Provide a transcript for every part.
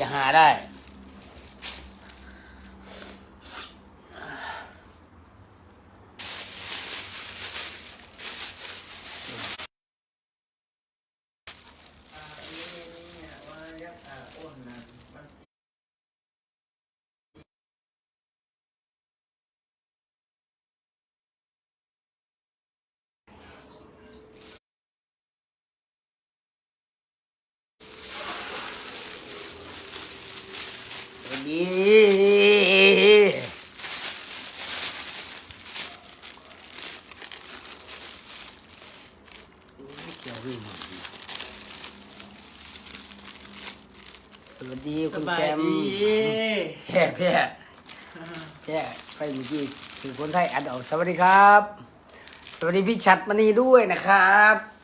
จะหาได้ สวัสดีเกี่ยววิ่งสวัสดีสคุณบาแชยมดีป์แพ่แพ่แพ่ไปเมื่อกี้คือคนไทยอัดออกสวัสดีครับ สวัสดีพี่ชัดมณีด้วยนะครับ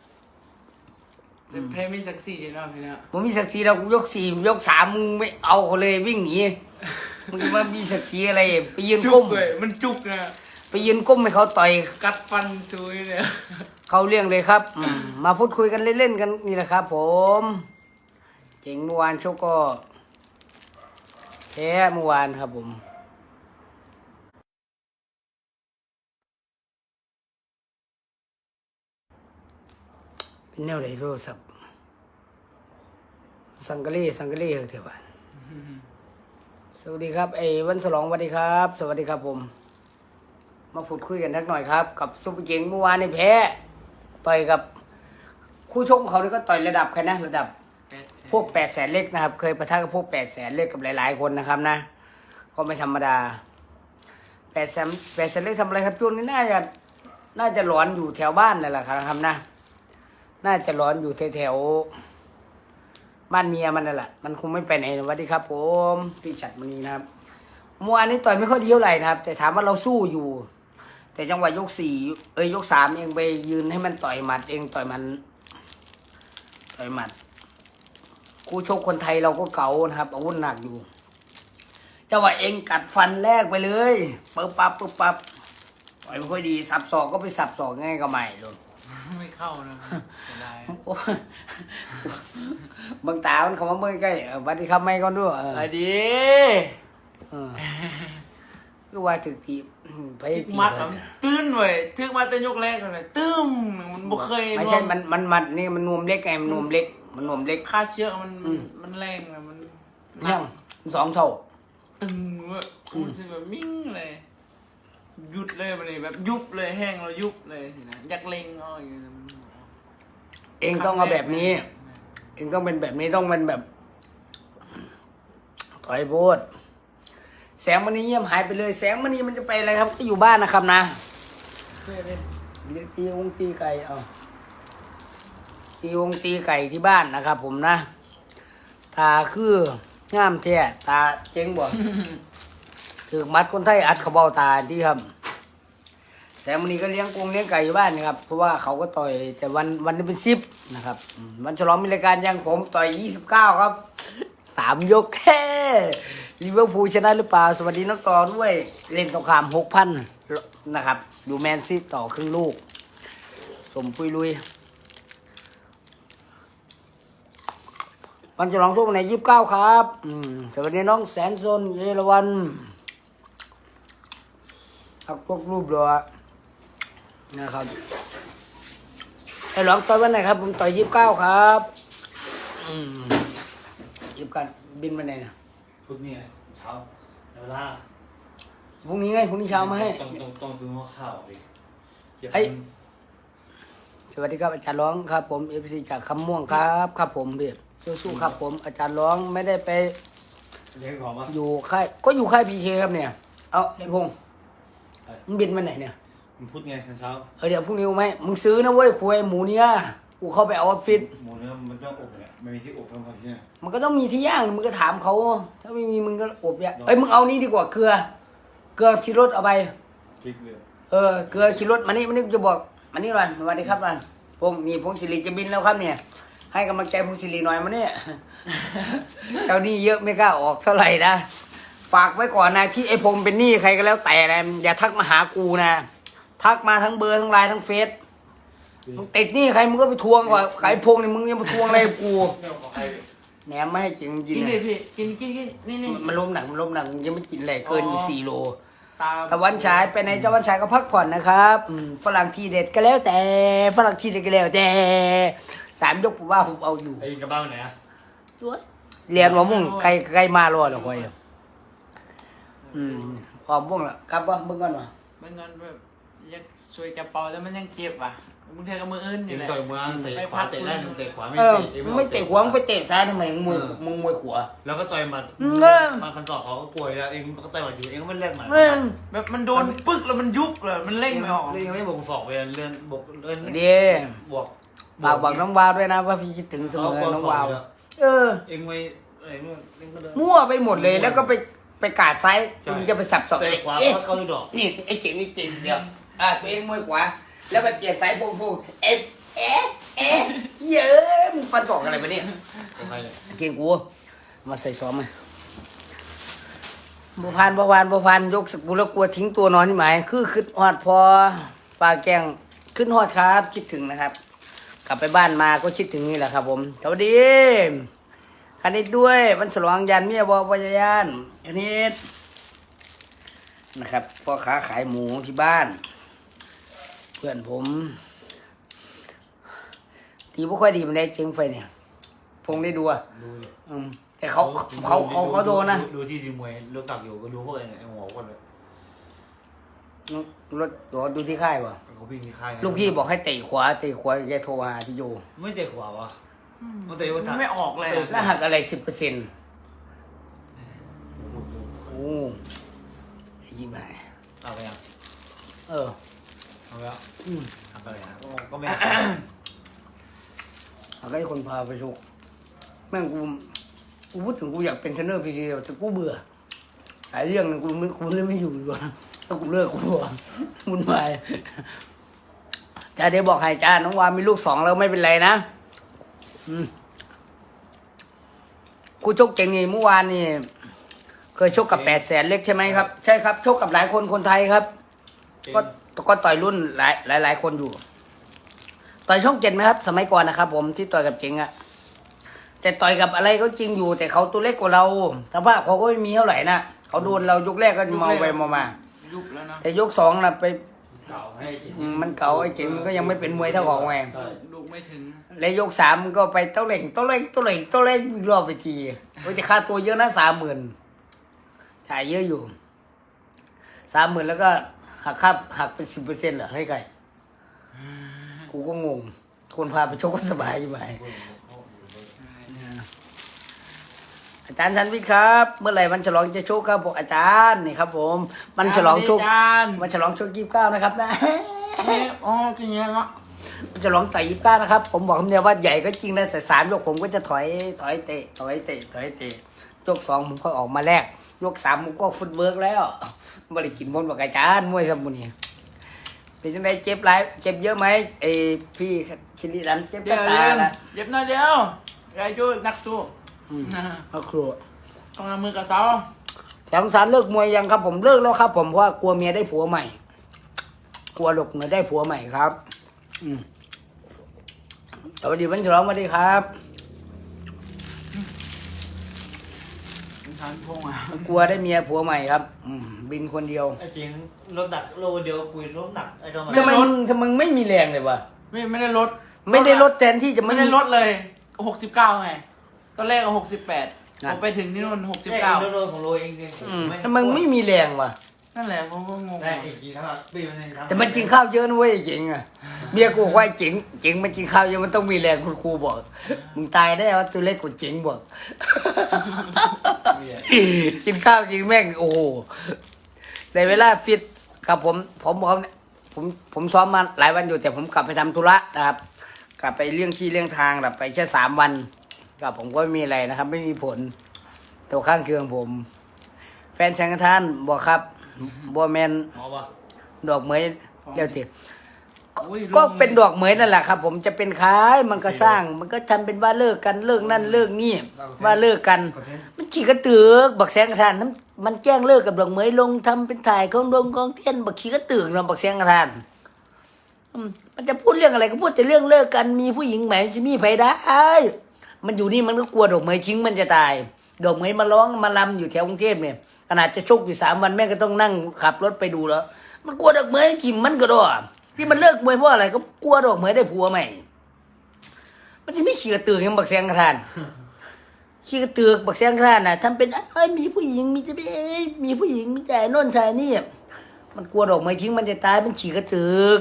เป็นเพลงมีศักดิ์ศรีเนาะพี่เนาะผมมีศักดิ์ศรีเรากูยกสี่ยกสามมึงไม่เอาเขาเลยวิ่งหนีมึงมามีศักดิ์ศรีอะไร ไปยืนจุก้กมเลยมันจุกนะไปยืนก้มให้เขาต่อยกัดฟันซุยเลยเขาเรื่องเลยครับอืมมาพูดคุยกันเล่นๆกันนี่แหละครับ ผมเก่งเมื่อวานโชคก็แพ้เมื่อวานครับผมเป็นแนวไหนโทรศัพท์ สังกะลีสังกะลีเถอะบ้านสวัสดีครับไอ้วันสลองสวัสดีครับ สวัสดีครับผม มาพูดคุยกันทักหน่อยครับ กับซุปเปอร์เก่งเมื่อวานในแพ้ต่อยกับ คู่ชกของเขานี่ก็ต่อยระดับใครนะระดับ พวกแปดแสนเล็กนะครับ เคยประทะกับพวกแปดแสนเล็กกับหลาย ๆ คนนะครับนะ ก็ไม่ธรรมดาแปดแสนแปดแสนเล็กทำอะไรครับช่วงนี้น่าจะน่าจะหลอนอยู่แถวบ้านเลยล่ะครับนะ น่าจะหลอนอยู่แถวๆ บ้านเมียมันนั่นแหละมันคงไม่ไปไหนสวัสดีครับ ผมพี่ฉัดมณีนะครับเมื่อวานนี้ต่อยไม่ค่อยดีเท่าไหร่นะครับ แต่ถามว่าเราสู้อยู่ แต่จังหวะยกสี่เอ้ยยกสามเองไปยืนให้มันต่อยหมัดเองต่อยมัน ต่อยหมัดคู่ชกคนไทยเราก็เก่านะครับอาวุธหนักอยู่จังหวะเองกัดฟันแรกไปเลยปึ๊บปั๊บปึ๊บปั๊บต่อยไม่ค่อยดีสับศอกก็ไปสับศอกง่ายก็ไม่เลยไม่เข้านะ เสียดายโอ้ยเบางตามันเขามาเมื่อใกล้เออสวัสดีครับไม่ก่อนด้วยเออสวัสดีเออคือว่าถึกตีไปทึกตีมัดไปอะตื้นเว้ยทึกมาแต่ยกแรกเลยตึ้มมันบ่เคยไม่ใช่มันมันมัดนี่มันนวมเล็กไงมันนวมเล็ก มันนวมเล็ก ค่าเชือกมันอืมมันแรงเลยมันยังสองเท่าตึงเว้ยกูจะแบบมิ่งเลยหยุดเลยมันเลยแบบยุบเลยแห้งแล้วยุบเลยสินะอยากเล็งเอาอย่างเงี้ยเองต้องเอาแบบนี้ เองต้องเป็นแบบนี้ต้องเป็นแบบถอยโพดแสงมันนี้เงียบหายไปเลย แสงมันนี้มันจะไปอะไรครับก็อยู่บ้านนะครับนะเพื่อเล่นเลี้ยงตีวงตีไก่เอาตีวงตีไก่ที่บ้านนะครับ ผมนะ ตาคืองามแท้ตาเจ๊งบ่ถือมัดคนไทยอัดเขาเบ้าตาที่ครับ แสงมันนี้ก็เลี้ยงกรงเลี้ยงไก่อยู่บ้านนะครับ เพราะว่าเขาก็ต่อยแต่วันวันนี้เป็นสิบนะครับมวันฉลองมีรายการยังผมต่อยยี่สิบเก้าครับสามยกแค่ลิเวอร์พูลชนะหรือเปล่า สวัสดีน้องต่อด้วย เล่นตรงขามหกพันนะครับอยู่แมนซีต่อครึ่งลูก สมปุยลุย วันฉลองทุกวันไหนยี่สิบเก้าครับสวัสดีน้องแสนซนเยรวันอักพวกรูปรอ นะครับไอ้หลองต่อยวันไหนครับ ผมต่อยยี่สิบเก้าครับอืมยี่สิบกันบินวันไหนนะพุธนี่เช้าเวลาพรุ่งนี้ไงพรุ่งนี้เช้ามาให้ ต้องต้องต้องซื้อหัวข้าวดิเก็บเฮ้ยสวัสดีครับอาจารย์ร้องครับ ผมเอฟซีจากคำม่วงครับครับผมเบียสู้ๆครับ ผมอาจารย์ร้องไม่ได้ไป เลี้ยงของปะ อยู่ค่ายก็อยู่ค่ายพีเคครับเนี่ย เอาไอ้พงษ์มันบินมาไหนเนี่ย มันพุธไงเช้าเออเดี๋ยวพรุ่งนี้เอาไหมมึงซื้อนะเว้ยคุยหมูเนี้ยกูเข้าไปเอาออฟฟิศหมูเนื้อมันต้องอบเนี่ยไม่มีที่อบทั้งหมดใช่ไหมมันก็ต้องมีที่ย่างมึงก็ถามเขาถ้าไม่มีมึงก็อบย่างเอ้ยมึงเอานี่ดีกว่าเกลือ เกลือชิรสเอาไปพริกเลยเออเกลือชิรสมานี่มานี่จะบอกมานี่รันสวัสดีครับรันพงษ์นี่พงษ์สิริจะบินแล้วครับเนี่ย ให้กำลังใจพงษ์สิริหน่อยมาเนี่ยเจ้าหนี้เยอะไม่กล้าออกเท่าไหร่นะฝากไว้ก่อนนะที่ไอ้พงษ์เป็นหนี้ใครก็แล้วแต่นะอย่าทักมาหากูนะ ทักมาทั้งเบอร์ทั้งไลน์ทั้งเฟซมึงติดหนี้ใครมึงก็ไปทวงก่อนไอ้พงษ์นี่มึงยังมาทวงอะไรกับกูเรื่องของใครแหนมไม่ให้จริงกิกินนเลเลยยพี่กินกินกินนี่นี่ มันล้มหนักมันล้มหนักมันยังไม่กินเลยเกินอยู่อ๋อสี่โล ตาตะวันฉายไปในตะวันฉายก็พักผ่อนนะครับอืมฝรั่งทีเด็ดก็แล้วแต่ฝรั่งทีเด็ดก็แล้วแต่สามยกผมว่าผมเอาอยู่ไอ้กระเป๋าไหนอะเรียนว่ามุ่งใกล้ใกล้มารอดหรอกคอยอืมพร้อมมุ่งแล้วครับว่าเบิ่งก่อนวะไม่งั้นแบบ ยังช่วยกระเป๋าแต่มันยังเจ็บอะมึงเทกับมืออื่นอเอยู่งแหละ ต่อยมือเตะขวาเตะได้เตะขวาไม่เออเตะไม่เตะหัวมึงไปเตะซ้ายทำไมมึงมวยมึงมวยขวา แล้วก็ต่อยมาอืมเออฟันฟันศอกเขาก็กลัวแล้วเองก็ต่อยมาอยู่เองก็ไม่เล่นหมาแม่งแบบมันโดนปึ๊กแล้วมันยุบเลยมันเล่งไม่ออก เล่นไม่บวกศอกไปเลื่อนบวกเลื่อนเดีบวกฝากบอกน้องวาวด้วยนะว่าพี่คิดถึงเสมอน้องวาว เออ เองไม่เองเองก็เลยมั่วไปหมดเลยแล้วก็ไปไปกาดซ้ายใช่ มึงจะไปสับสอกเตะเอ๊ะขวาเอ๊ะก็เข้าที่ดอก นี่ไอ้เจ๋งไอ้เจ๋งเดียว อ่าตัวเองมวยขวา แล้วไปเปลี่ยนซ้ายพุ่งพุ่งเอ๊ะเอ๊ะเอ๊ะเยอะมึงฟันศอกอะไรมาเนี่ยของใครเนี่ยเก่งกูมาใส่ซ้อมมาบัวพันบัวพันบัวพันยกสกุลแล้วกลัวทิ้งตัวนอนที่หมาย คือขึ้นฮอดพอฝากแกงขึ้นฮอดครับคิดถึงนะครับ กลับไปบ้านมาก็คิดถึงนี่แหละครับ ผมสวัสดีคณิตด้วยวันฉลองยันเมียบอปัญญานคณิตนะครับพ่อค้าขายหมูที่บ้านเพื่อนผมตีไม่ค่อยดีมันได้เจ๊งไฟเนี่ยพงได้ดูอะดูดิอืมแต่เขาเขาเขาเขาโดนนะดูที่ดีมวยเลือกตักอยู่ก็ดูพวกไอ้ไอ้หัวคนเลยรถรถดูที่ค่ายป่ะเขาพี่มีค่ายนะลูกพี่บอกให้เตะขวาเตะขวาแกโทรหาพี่โยไม่เตะขวาวะมันเตะว่ามันไม่ออกเลยอะแล้วหักอะไรสิบเปอร์เซ็นต์โอ้ยี่ห้าเอาไปยังเออ เอาไปแล้วอืมทำไปแล้วก็ไม่หักให้คนพาไปชกแม่งกูกูพูดถึงกูอยากเป็นเทรนเนอร์พีทีแต่กูเบื่อหลายเรื่องนะกูไม่กูเล่นไม่อยู่ดีกว่าถ้ากูเลิกกูบอกมุนวายจ้าเดี๋ยวบอกให้จ้าน้องวามีลูกสองแล้วไม่เป็นไรนะอืมกูชกเก่งนี่เมื่อวานนี่เคยชกกับแปดแสนเล็กใช่ไหมครับ ใช่ครับชกกับหลายคนคนไทยครับ ก็ ก็ต่อยรุ่นหลายหลายหลายคนอยู่ ต่อยช่องเจ็ดไหมครับ สมัยก่อนนะครับ ผมที่ต่อยกับเจงอะแต่ต่อยกับอะไรก็จริงอยู่ แต่เขาตัวเล็กกว่าเราสภาพเขาก็ไม่มีเท่าไหร่นะเขาโดนเรายกแรกก็เมาไปเมามา ยุบแล้วนะแต่ยกสองนะไปเก่าให้กินอืมมันเก่าไอ้เจงมันก็ยังไม่เป็นมวยเท่าของไงใช่ลูกไม่ถึงแล้วยกสามมันก็ไปเต้าเล่งเต้าเล่งเต้าเล่งเต้าเล่งอีกรอบไปทีโอ้ยแต่ค่าตัวเยอะนะสามหมื่นจ่ายเยอะอยู่สามหมื่นแล้วก็ หักค่าหักเป็นสิบเปอร์เซ็นต์เหรอให้ไก่กูก็งงคนพาไปชกก็สบายอยู่ไหมอาจารย์ชันวิทย์ครับ เมื่อไหร่มันฉลองจะโชคครับบอกอาจารย์นี่ครับ ผมมันฉลองโชคจานมันฉลองโชคยี่สิบเก้านะครับนะเนี่ยอ๋อกินอย่างเงี้ยเนาะจะลองต่อยยิบก้านะครับ ผมบอกคำเดียวว่าใหญ่ก็จริงนะแต่สามยกผมก็จะถอยถอยเตะถอยเตะถอยเตะ ยกสองผมก็ออกมาแรก ยกสามผมก็ฟุตเวิร์กแล้วบริกินบนบอกอาจารย์มวยสมุนี่เป็นยังไงเจ็บไรเจ็บเยอะไหมไอพี่ชิลิรันเจ็บเดี๋ยวตาเย็บนะเย็บหน่อยเดียวไอ้ยูนักสู้อืมนะครอบครัวต้องเอามือกับเสาแสงสารเลิกมวยยังครับ ผมเลิกแล้วครับ ผมเพราะว่ากลัวเมียได้ผัวใหม่ กลัวหลกเมียได้ผัวใหม่ครับ อืมสวัสดีวันฉลองสวัสดีครับ ทานพงอะกลัวได้เมียผัวใหม่ครับอืมบินคนเดียวไอ้จริงรถหนักโลเดียวคุยรถหนักไอ้ก็มาทำไมมึงทำไมมึงไม่มีแรงเลยวะไม่ไม่ได้ลดไม่ได้ลดแทนที่จะไม่ได้มีลดเลยหกสิบเก้าไง ตอนแรกก็หกสิบแปดนั่พนอไปถึงที่นู่นหกสิบแค่เก้าโลโลของโลเองจริงอืมทำไมมึงไม่มีแรงวะนั่นแหละผมก็งงได้อีกทีทั้งปีมันทั้งแต่มันกินข้าวเยอะนะเว้ยไอ้เจ๋งอะเมียกูบอกว่าไอ้เจ๋งเจ๋งมันกินข้าวเยอะมันต้องมีแรงคุณครูบอกมึงตายได้วะตัวเล็กกว่าเจ๋งบอก กินข้าวจริงแม่งโอ้โหในเวลาฟิตครับผมผมผมผมผมซ้อมมาหลายวันอยู่แต่ผมกลับไปทำธุระนะครับ กลับไปเรื่องที่เรื่องทางแบบไปแค่สามวันกับผมก็ไม่มีอะไรนะครับ ไม่มีผลตัวข้างเคืองผม แฟนแสงกระทานบอกครับบัวแมนหมอปะดอกเหมยเดี๋ยวติอุ้ย ก็เป็นดอกเหมยนั่นแหละครับ ผมจะเป็นขายมันก็สร้าง มันก็ทำเป็นว่าเลิกกันเลิกนั่นเลิกนี่ว่าเลิกกัน มันขี่กระตือกบักแสงกระทานนั้นมันแจ้งเลิกกับดอกเหมยลงทำเป็นถ่ายของดงของเทียนบักขี่กระตือกเนาะบักแสงกระทานอืมมันจะพูดเรื่องอะไรก็พูดแต่เรื่องเลิกกันมีผู้หญิงใหม่จะมีไผได้มันอยู่นี่มันก็กลัวดอกเหมยทิ้งมันจะตาย ดอกเหมยมาร้องมาลำอยู่แถวกรุงเทพเนี่ยขนาดจะชกอยู่สามวันแม่ก็ต้องนั่งขับรถไปดูแล้ว มันกลัวดอกเหมยกิมมันก็ดอ ที่มันเลิกมวยเพราะอะไรก็กลัวดอกเหมยได้ผัวใหม่ มันจะไม่เขียตื่นยังบักแสงกระทานขี้กระตือกบักแสงกระทานน่ะทำเป็นเอ้ยมีผู้หญิงมีจะเอ้ยมีผู้หญิงมีแต่โน่นชายนี่มันกลัวดอกไม้ทิ้งมันจะตายมันขี่กระตือก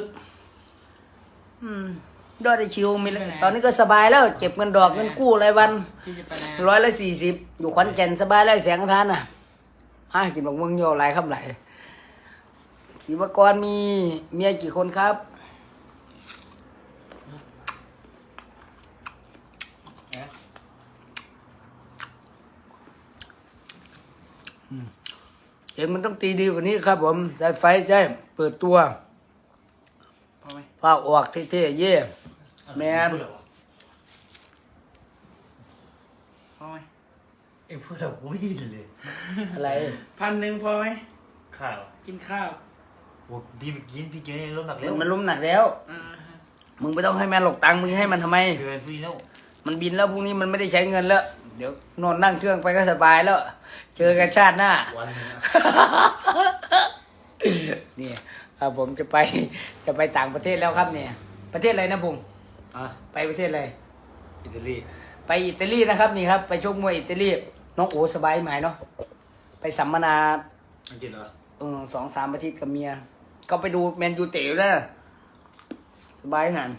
อืมดอดได้ชิวมีเลยตอนนี้ก็สบายแล้ว เก็บเงินดอกเงินกู้รายวันพี่จะไปไหนร้อยละสี่สิบอยู่ขอนแก่นสบายแล้วแสงกระทานน่ะอะกินบักม่วงโยหลายครับหลาย ศิวกรมีเมียกี่คนครับ เห็นมันต้องตีดีกว่านี้ครับผมใช้ไฟใช่ เปิดตัวพอไหมภาคออกเท่ๆเย่แมนพอไหมเอ็งพูดแบบกูไม่ยินเลย อะไร พันหนึ่งพอไหมข้าว กินข้าว โอ้พี่ไปกินพี่กินลดหนักเร็วมันล้มหนักแล้วอ่าฮะมึงไม่ต้องให้แม่หลกตังค์มึงให้มันทำไมพี่ไปพี่แล้วมันบินแล้วพรุ่งนี้มันไม่ได้ใช้เงินแล้ว เดี๋ยวนอนนั่งเครื่องไปก็สบายแล้ว เจอกันชาติหน้า วันนึงนะเนี่ยครับผมจะไปจะไปต่างประเทศแล้วครับเนี่ย ประเทศอะไรนะบุงอะไปประเทศอะไร อิตาลีไปอิตาลีนะครับนี่ครับ ไปชกมวยอิตาลีน้องโอสบายไหมเนาะไปสัมมนาอังกฤษเหรอเออสองสามอาทิตย์กับเมีย ก็ไปดูแมนยูเต๋อแล้วสบายหัน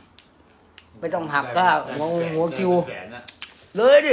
ไม่ต้องหักก็หัวหัวคิวแสนอะเลยดิ